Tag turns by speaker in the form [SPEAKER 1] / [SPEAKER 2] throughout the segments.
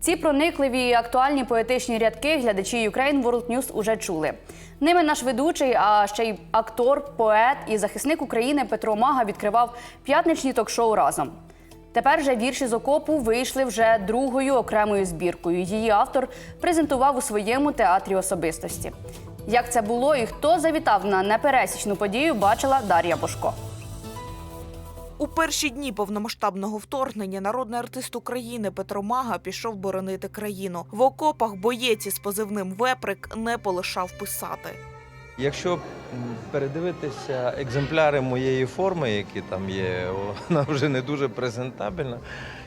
[SPEAKER 1] Ці проникливі і актуальні поетичні рядки глядачі Ukraine World News уже чули. Ними наш ведучий, а ще й актор, поет і захисник України Петро Мага відкривав п'ятничні ток-шоу разом. Тепер же вірші з окопу вийшли вже другою окремою збіркою. Її автор презентував у своєму театрі особистості. Як це було і хто завітав на непересічну подію, бачила Дар'я Бошко.
[SPEAKER 2] У перші дні повномасштабного вторгнення народний артист України Петро Мага пішов боронити країну. В окопах боєць із позивним Веприк не полишав писати.
[SPEAKER 3] Якщо передивитися екземпляри моєї форми, які там є, вона вже не дуже презентабельна.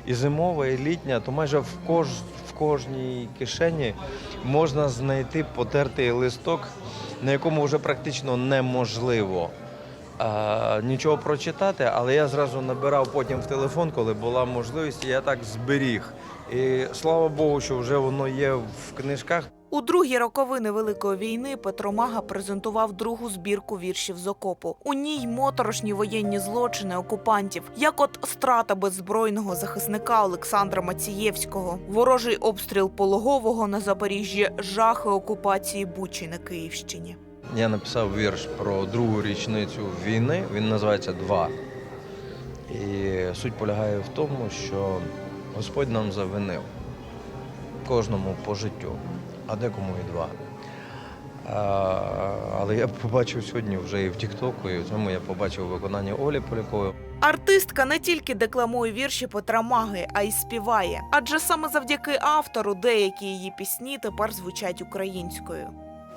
[SPEAKER 3] І зимова, і літня, то майже в, кож, в кожній кишені можна знайти потертий листок, на якому вже практично неможливо а, нічого прочитати, але я зразу набирав потім в телефон, коли була можливість, і я так зберіг. І слава Богу, що вже воно є в книжках.
[SPEAKER 2] У другі роковини Великої війни Петро Мага презентував другу збірку віршів з окопу. У ній моторошні воєнні злочини окупантів, як от страта беззбройного захисника Олександра Мацієвського, ворожий обстріл пологового на Запоріжжі, жахи окупації Бучі на Київщині.
[SPEAKER 3] Я написав вірш про другу річницю війни. Він називається Два. І суть полягає в тому, що Господь нам завинив кожному по життю, а декому і два. А, але я побачив сьогодні вже і в Тіктоку, і в цьому я побачив виконання Олі Полякової.
[SPEAKER 2] Артистка не тільки декламує вірші Петра Маги, а й співає. Адже саме завдяки автору деякі її пісні тепер звучать українською.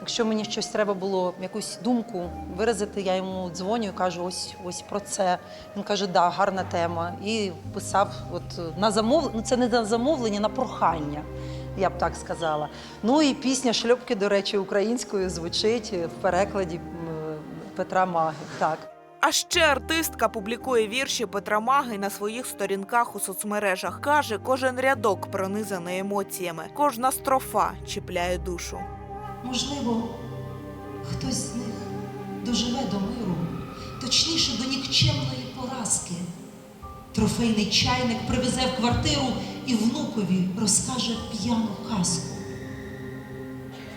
[SPEAKER 4] Якщо мені щось треба було, якусь думку виразити, я йому дзвоню і кажу, ось ось про це. Він каже, да, гарна тема. І писав от на замовлення, ну це не на замовлення, на прохання, я б так сказала. Ну і пісня шльопки, до речі, українською звучить в перекладі Петра Маги. Так.
[SPEAKER 2] А ще артистка публікує вірші Петра Маги на своїх сторінках у соцмережах. Каже, кожен рядок пронизаний емоціями, кожна строфа чіпляє душу.
[SPEAKER 5] Можливо, хтось з них доживе до миру, точніше до нікчемної поразки. Трофейний чайник привезе в квартиру і внукові розкаже п'яну казку.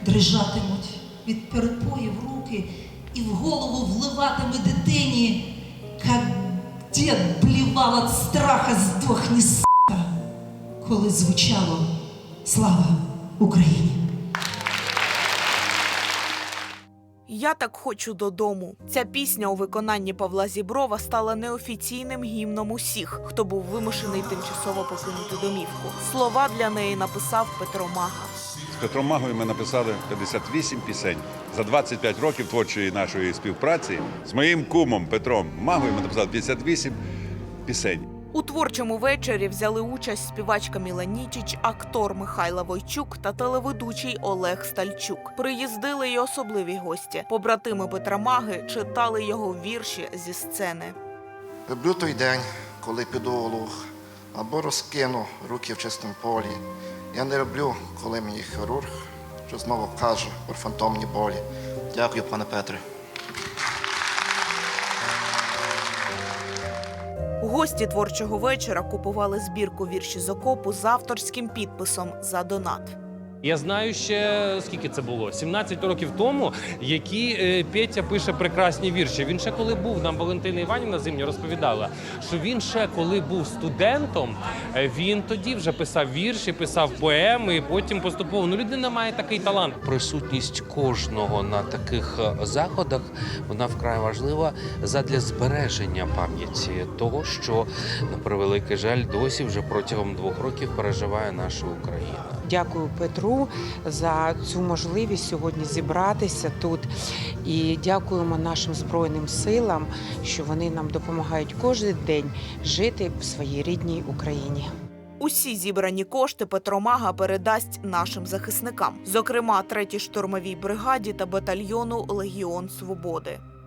[SPEAKER 5] Дрижатимуть від перепоїв руки і в голову вливатиме дитині, як дід блівав від страха здохні с**ка, коли звучало Слава Україні!
[SPEAKER 2] Я так хочу додому. Ця пісня у виконанні Павла Зіброва стала неофіційним гімном усіх, хто був вимушений тимчасово покинути домівку. Слова для неї написав Петро Мага.
[SPEAKER 6] З Петром Магою ми написали 58 пісень. За 25 років творчої нашої співпраці з моїм кумом Петром Магою ми написали 58 пісень.
[SPEAKER 2] У творчому вечорі взяли участь співачка Міла Нічіч, актор Михайла Войчук та телеведучий Олег Стальчук. Приїздили й особливі гості. Побратими Петра Маги читали його вірші зі сцени.
[SPEAKER 7] Люблю той день, коли піду у луг або розкину руки в чистому полі. Я не люблю, коли мені хірург, що знову каже про фантомні болі. Дякую, пане Петре.
[SPEAKER 2] Гості творчого вечора купували збірку вірші з окопу з авторським підписом за донат.
[SPEAKER 8] Я знаю ще скільки це було 17 років тому, які е, Петя пише прекрасні вірші. Він ще коли був нам Валентина Іванівна зимні розповідала, що він ще коли був студентом, е, він тоді вже писав вірші, писав поеми, і потім поступово. Ну людина має такий талант.
[SPEAKER 9] присутність кожного на таких е, заходах вона вкрай важлива задля збереження пам'яті того, що на превеликий жаль досі вже протягом двох років переживає наша Україна.
[SPEAKER 10] Дякую Петру за цю можливість сьогодні зібратися тут. І дякуємо нашим збройним силам, що вони нам допомагають кожен день жити в своїй рідній Україні.
[SPEAKER 2] Усі зібрані кошти Петро Мага передасть нашим захисникам, зокрема третій штурмовій бригаді та батальйону Легіон Свободи.